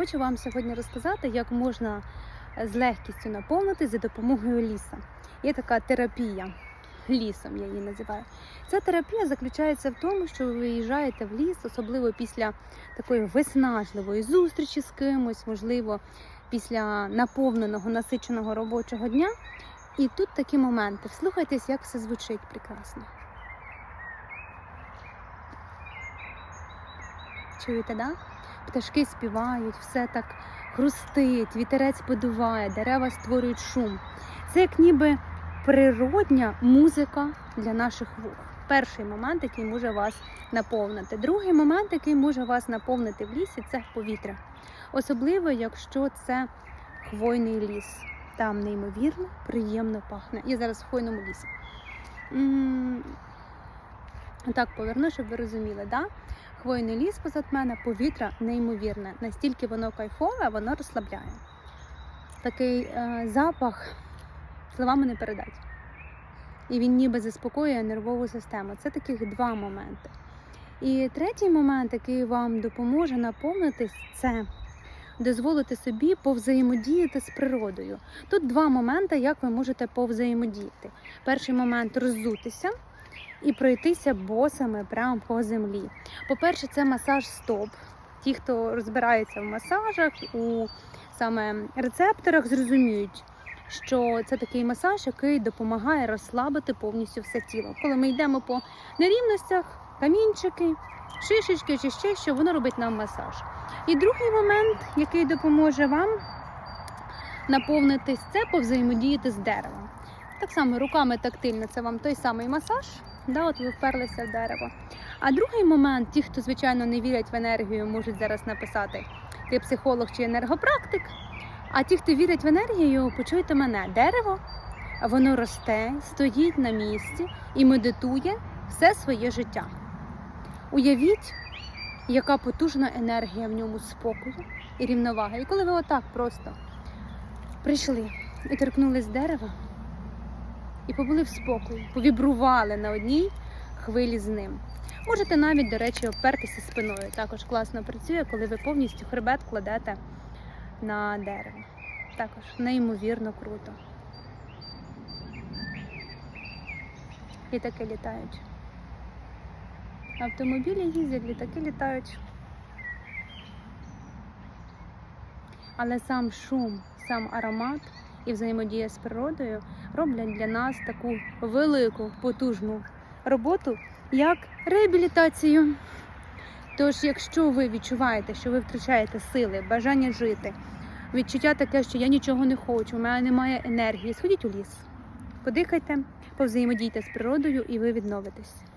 Хочу вам сьогодні розказати, як можна з легкістю наповнити за допомогою ліса. Є така терапія лісом, я її називаю. Ця терапія заключається в тому, що ви виїжджаєте в ліс, особливо після такої виснажливої зустрічі з кимось, можливо, після наповненого насиченого робочого дня. І тут такі моменти. Вслухайтесь, як все звучить прекрасно. Чуєте, да? Пташки співають, все так хрустить, вітерець подуває, дерева створюють шум. Це як ніби природня музика для наших вух. Перший момент, який може вас наповнити. Другий момент, який може вас наповнити в лісі, це повітря. Особливо, якщо це хвойний ліс. Там неймовірно приємно пахне. Я зараз в хвойному лісі. М, Так, поверну, щоб ви розуміли, да? Хвойний ліс позад мене, повітря неймовірне. Настільки воно кайфове, воно розслабляє. Такий е, запах словами не передать. І він ніби заспокоює нервову систему. Це таких два моменти. І третій момент, який вам допоможе наповнитись, це дозволити собі повзаємодіяти з природою. Тут два моменти, як ви можете повзаємодіяти. Перший момент роззутися пройтися босами прямо по землі. По-перше, це масаж стоп. Ті, хто розбирається в масажах, у саме рецепторах, зрозуміють, що це такий масаж, який допомагає розслабити повністю все тіло. Коли ми йдемо по нерівностях, камінчики, шишечки чи ще що, воно робить нам масаж. І другий момент, який допоможе вам наповнитись, це повзаємодіяти з деревом. Так само руками тактильно це вам той самий масаж, да, от ви вперлися в дерево. А другий момент, ті, хто звичайно не вірять в енергію, можуть зараз написати ти психолог чи енергопрактик. А ті, хто вірять в енергію, почуйте мене, дерево, воно росте, стоїть на місці і медитує все своє життя. Уявіть, яка потужна енергія в ньому спокою і рівноваги. І коли ви отак просто прийшли і торкнулись дерева, і побули в спокої, повібрували на одній хвилі з ним. Можете навіть, до речі, обпертися спиною. Також класно працює, коли ви повністю хребет кладете на дерево. Також неймовірно круто. Літаки літають. Автомобілі їздять, літаки літають. Але сам шум, сам аромат і взаємодія з природою роблять для нас таку велику, потужну роботу, як реабілітацію. Тож, якщо ви відчуваєте, що ви втрачаєте сили, бажання жити, відчуття таке, що я нічого не хочу, у мене немає енергії, сходіть у ліс, подихайте, повзаємодійте з природою і ви відновитесь.